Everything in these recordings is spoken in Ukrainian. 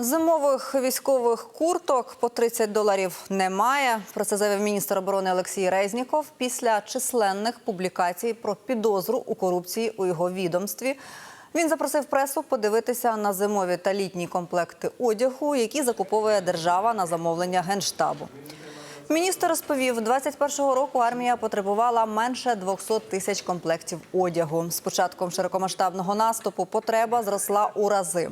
Зимових військових курток по 30 доларів немає. Про це заявив міністр оборони Олексій Резніков після численних публікацій про підозру у корупції у його відомстві. Він запросив пресу подивитися на зимові та літні комплекти одягу, які закуповує держава на замовлення генштабу. Міністр розповів, 21-го року армія потребувала менше 200 тисяч комплектів одягу. З початком широкомасштабного наступу потреба зросла у рази.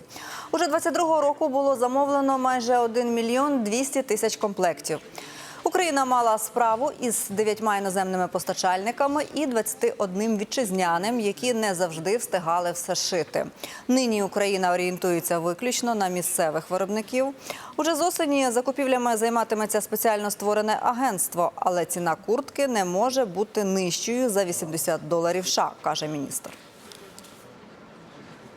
Уже 22-го року було замовлено майже 1 мільйон 200 тисяч комплектів. Україна мала справу із дев'ятьма іноземними постачальниками і 21 вітчизняним, які не завжди встигали все шити. Нині Україна орієнтується виключно на місцевих виробників. Уже з осені закупівлями займатиметься спеціально створене агентство, але ціна куртки не може бути нижчою за 80 доларів США, каже міністр.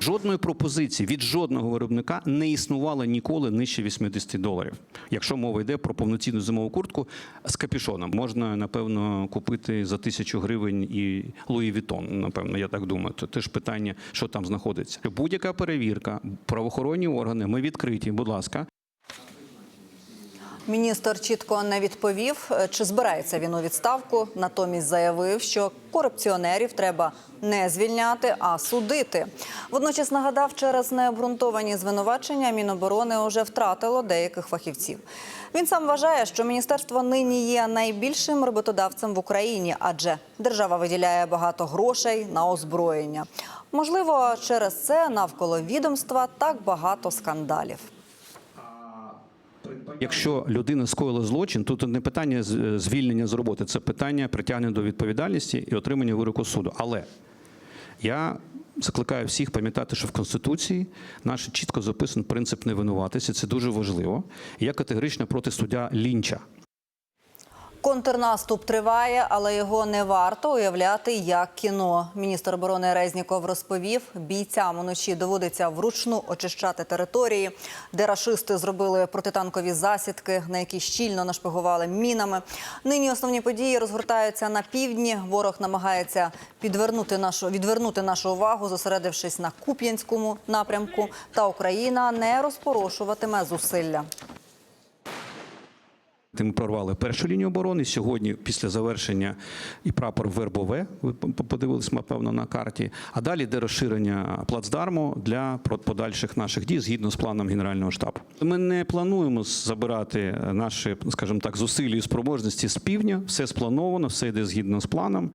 Жодної пропозиції від жодного виробника не існувало ніколи нижче 80 доларів. Якщо мова йде про повноцінну зимову куртку з капюшоном, можна напевно купити за тисячу гривень і Луї Вітон. Напевно, я так думаю. То теж питання, що там знаходиться. Будь-яка перевірка, правоохоронні органи. Ми відкриті. Будь ласка. Міністр чітко не відповів, е, чи збирається він у відставку. Натомість заявив, що корупціонерів треба не звільняти, а судити. Водночас нагадав, через необґрунтовані звинувачення Міноборони вже втратило деяких фахівців. Він сам вважає, що міністерство нині є найбільшим роботодавцем в Україні, адже держава виділяє багато грошей на озброєння. Можливо, через це навколо відомства так багато скандалів. Якщо людина скоїла злочин, тут не питання звільнення з роботи, це питання притягнення до відповідальності і отримання вироку суду. Але я закликаю всіх пам'ятати, що в Конституції наш чітко записаний принцип невинуватості. Це дуже важливо. Я категорично проти суддя Лінча. Контрнаступ триває, але його не варто уявляти як кіно. Міністр оборони Резніков розповів, бійцям уночі доводиться вручну очищати території, де рашисти зробили протитанкові засідки, на які щільно нашпигували мінами. Нині основні події розгортаються на півдні. Ворог намагається підвернути нашу відвернути нашу увагу, зосередившись на Куп'янському напрямку. Та Україна не розпорошуватиме зусилля. Ми прорвали першу лінію оборони. Сьогодні, після завершення, і прапор Вербове, ви по- подивились, напевно, на карті. А далі йде розширення плацдарму для подальших наших дій згідно з планом Генерального штабу. Ми не плануємо забирати наші, скажімо так, зусилля і спроможності з півдня. Все сплановано, все йде згідно з планом.